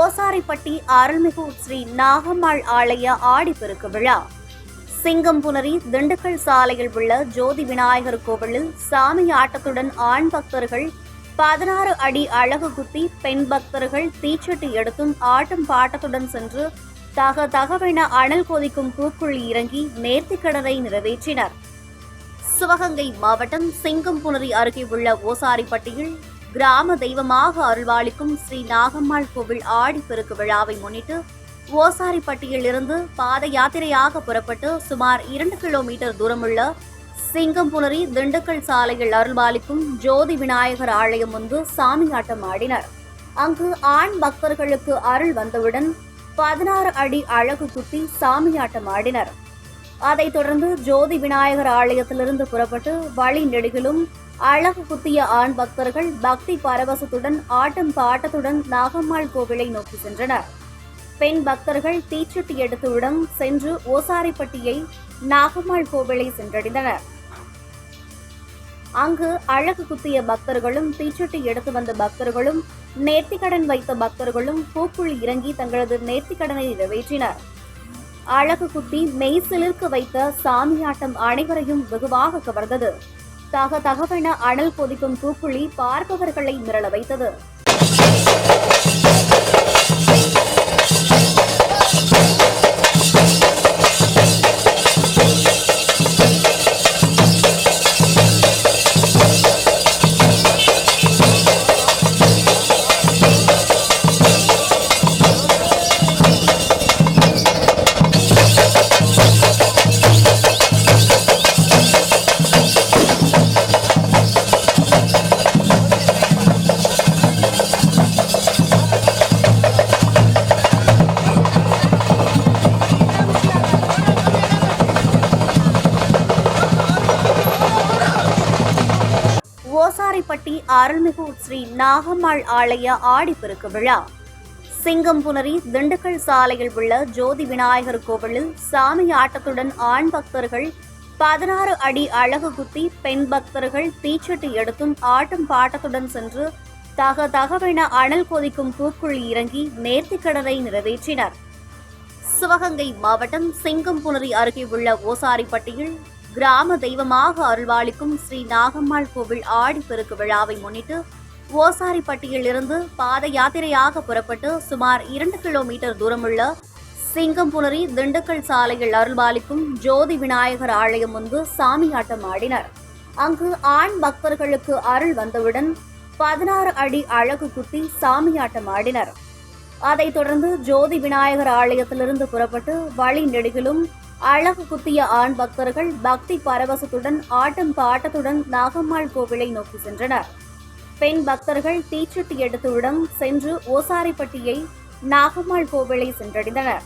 ஓசாரிப்பட்டி அருள்மிகு ஸ்ரீ நாகம்மாள் ஆலய ஆடிப்பெருக்கு விழா. சிங்கம்புணரி திண்டுக்கல் சாலையில் உள்ள ஜோதி விநாயகர் கோவிலில் சாமி ஆட்டத்துடன் ஆண் பக்தர்கள் பதினாறு அடி அழகு குத்தி பெண் பக்தர்கள் தீச்சட்டி எடுத்தும் ஆட்டம் பாட்டத்துடன் சென்று தக தகவென அனல் கொதிக்கும் பூக்குள் இறங்கி நேர்த்திக்கடனை நிறைவேற்றினர். சிவகங்கை மாவட்டம் சிங்கம்புணரி அருகே உள்ள ஓசாரிப்பட்டியில் கிராம தெய்வமாக அருள்வாளிக்கும் ஸ்ரீ நாகம்மாள் கோவில் ஆடிப்பெருக்கு விழாவை முன்னிட்டு ஓசாரிப்பட்டியில் இருந்து பாத யாத்திரையாக புறப்பட்டு சுமார் இரண்டு கிலோமீட்டர் தூரமுள்ள சிங்கம்புணரி திண்டுக்கல் சாலையில் அருள்பாலிக்கும் ஜோதி விநாயகர் ஆலயம் முன்பு சாமியாட்டம் ஆடினர். அங்கு ஆண் பக்தர்களுக்கு அருள் வந்தவுடன் பதினாறு அடி அழகு குத்தி சாமியாட்டம் ஆடினர். அதைத் தொடர்ந்து ஜோதி விநாயகர் ஆலயத்திலிருந்து புறப்பட்டு வழி நெடுகிலும் அழகு குத்திய ஆண் பக்தர்கள் பக்தி பரவசத்துடன் ஆட்டம் பாட்டத்துடன் நாகம்மாள் கோவிலை நோக்கி சென்றனர். பெண் பக்தர்கள் தீச்சட்டி எடுத்தவுடன் சென்று ஓசாரிப்பட்டியை நாகம்மாள் கோவிலை சென்றடைந்தனர். அங்கு அழகு குத்திய பக்தர்களும் தீச்சட்டி எடுத்து வந்த பக்தர்களும் நேர்த்திக்கடன் வைத்த பக்தர்களும் பூக்குள் இறங்கி தங்களது நேர்த்திக்கடனை நிறைவேற்றினர். அழகு குத்தி மெய் சிலிர்க்க வைத்த சாமியாட்டம் அனைவரையும் வெகுவாக கவர்ந்தது. தக தகவென அனல் கொதிக்கும் பூக்குழி பார்ப்பவர்களை மிரள வைத்தது. ஓசாரிப்பட்டி அருள்மிகு ஸ்ரீ நாகம்மாள் ஆலய ஆடிப்பெருக்கு விழா. சிங்கம்புணரி திண்டுக்கல் சாலையில் உள்ள ஜோதி விநாயகர் கோவிலில் சாமி ஆட்டத்துடன் ஆண் பக்தர்கள் பதினாறு அடி அழகு குத்தி பெண் பக்தர்கள் தீச்சட்டி எடுத்தும் ஆட்டம் பாட்டத்துடன் சென்று தக தகவென அனல் கொதிக்கும் பூக்குள் இறங்கி நேர்த்திக்கடனை நிறைவேற்றினர். சிவகங்கை மாவட்டம் சிங்கம்புணரி அருகே உள்ள ஓசாரிப்பட்டியில் கிராம தெய்வமாக அருள்வாளிக்கும் ஸ்ரீ நாகம்மாள் கோவில் ஆடிப்பெருக்கு விழாவை முன்னிட்டு ஓசாரிப்பட்டியில் இருந்து பாத யாத்திரையாக புறப்பட்டு சுமார் இரண்டு கிலோமீட்டர் தூரமுள்ள சிங்கம்புணரி திண்டுக்கல் சாலையில் அருள்பாலிக்கும் ஜோதி விநாயகர் ஆலயம் முன்பு சாமியாட்டம் ஆடினர். அங்கு ஆண் பக்தர்களுக்கு அருள் வந்தவுடன் பதினாறு அடி அழகு குத்தி சாமியாட்டம் ஆடினர். அதைத் தொடர்ந்து ஜோதி விநாயகர் ஆலயத்திலிருந்து புறப்பட்டு வழி நெடுகிலும் அழகு குத்திய ஆண் பக்தர்கள் பக்தி பரவசத்துடன் ஆட்டம் பாட்டத்துடன் நாகம்மாள் கோவிலை நோக்கி சென்றனர். பெண் பக்தர்கள் தீச்சட்டி எடுத்தவுடன் சென்று ஓசாரிப்பட்டியை நாகம்மாள் கோவிலை சென்றடைந்தனர்.